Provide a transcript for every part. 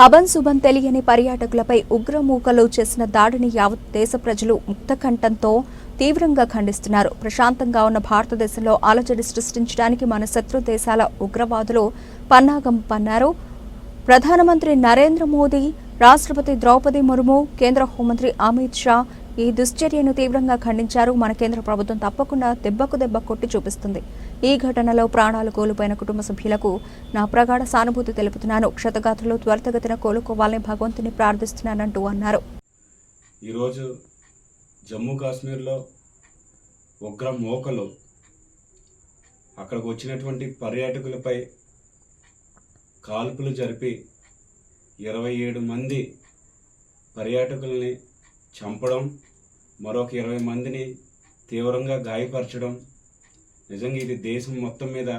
అబన్ సుబన్ తెలియని పర్యాటకులపై ఉగ్రమూకలు చేసిన దాడిని యావత్ దేశ ప్రజలు ముక్తకంఠంతో తీవ్రంగా ఖండిస్తున్నారు. ప్రశాంతంగా ఉన్న భారతదేశంలో అలజడి సృష్టించడానికి మన శత్రు దేశాల ఉగ్రవాదులు పన్నాగం పన్నారు. ప్రధానమంత్రి నరేంద్ర మోదీ రాష్ట్రపతి ద్రౌపది ముర్ము కేంద్ర హోంమంత్రి అమిత్ షా ఈ దుశ్చర్యను తీవ్రంగా ఖండించారు. మన కేంద్ర ప్రభుత్వం తప్పకుండా దెబ్బకు దెబ్బ కొట్టి చూపిస్తుంది. ఈ ఘటనలో ప్రాణాలు కోల్పోయిన కుటుంబ సభ్యులకు నా ప్రగాఢ సానుభూతి తెలుపుతున్నాను. క్షతగాత్రులు త్వరితగతిన కోలుకోవాలని భగవంతుని ప్రార్థిస్తున్నానంటూ అన్నారు. ఈరోజు జమ్మూ కాశ్మీర్లో ఉగ్ర మోకలు అక్కడికి వచ్చినటువంటి పర్యాటకులపై కాల్పులు జరిపి ఇరవై ఏడు మంది పర్యాటకుల్ని చంపడం మరొక ఇరవై మందిని తీవ్రంగా గాయపరచడం. నిజంగా ఇది దేశం మొత్తం మీద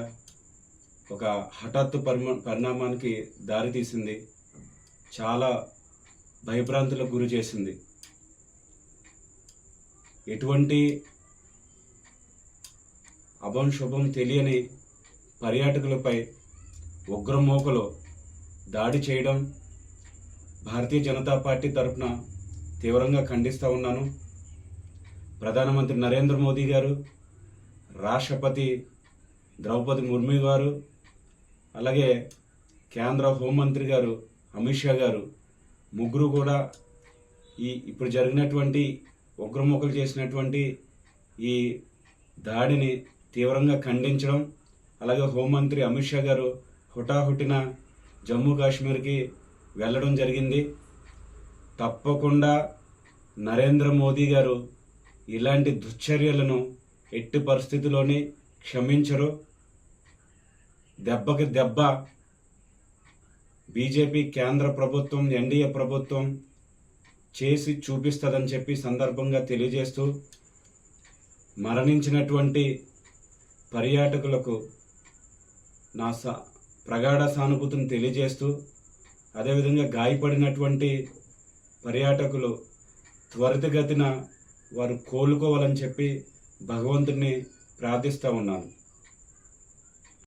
ఒక హఠాత్తు పరిమ పరిణామానికి దారితీసింది చాలా భయభ్రాంతులకు గురి చేసింది. ఎటువంటి అభం శుభం తెలియని పర్యాటకులపై ఉగ్రమోకలు దాడి చేయడం భారతీయ జనతా పార్టీ తరఫున తీవ్రంగా ఖండిస్తూ ఉన్నాను. ప్రధానమంత్రి నరేంద్ర మోదీ గారు రాష్ట్రపతి ద్రౌపది ముర్ము గారు అలాగే కేంద్ర హోంమంత్రి గారు అమిత్ షా గారు ముగ్గురు కూడా ఈ ఇప్పుడు జరిగినటువంటి ఉగ్రముఖలు చేసినటువంటి ఈ దాడిని తీవ్రంగా ఖండించడం అలాగే హోంమంత్రి అమిత్ షా గారు హుటాహుటిన జమ్మూ కాశ్మీర్కి వెళ్ళడం జరిగింది. తప్పకుండా నరేంద్ర మోదీ గారు ఇలాంటి దుశ్చర్యలను ఎట్టి పరిస్థితిలోని క్షమించరు. దెబ్బకి దెబ్బ. బీజేపీ కేంద్ర ప్రభుత్వం ఎన్డీఏ ప్రభుత్వం చేసి చూపిస్తుందని చెప్పి సందర్భంగా తెలియజేస్తూ మరణించినటువంటి పర్యాటకులకు నా స ప్రగాఢ సానుభూతిని తెలియజేస్తూ అదేవిధంగా గాయపడినటువంటి పర్యాటకులు త్వరితగతిన వారు కోలుకోవాలని చెప్పి భగవంతుడిని ప్రార్థిస్తూ ఉన్నాను.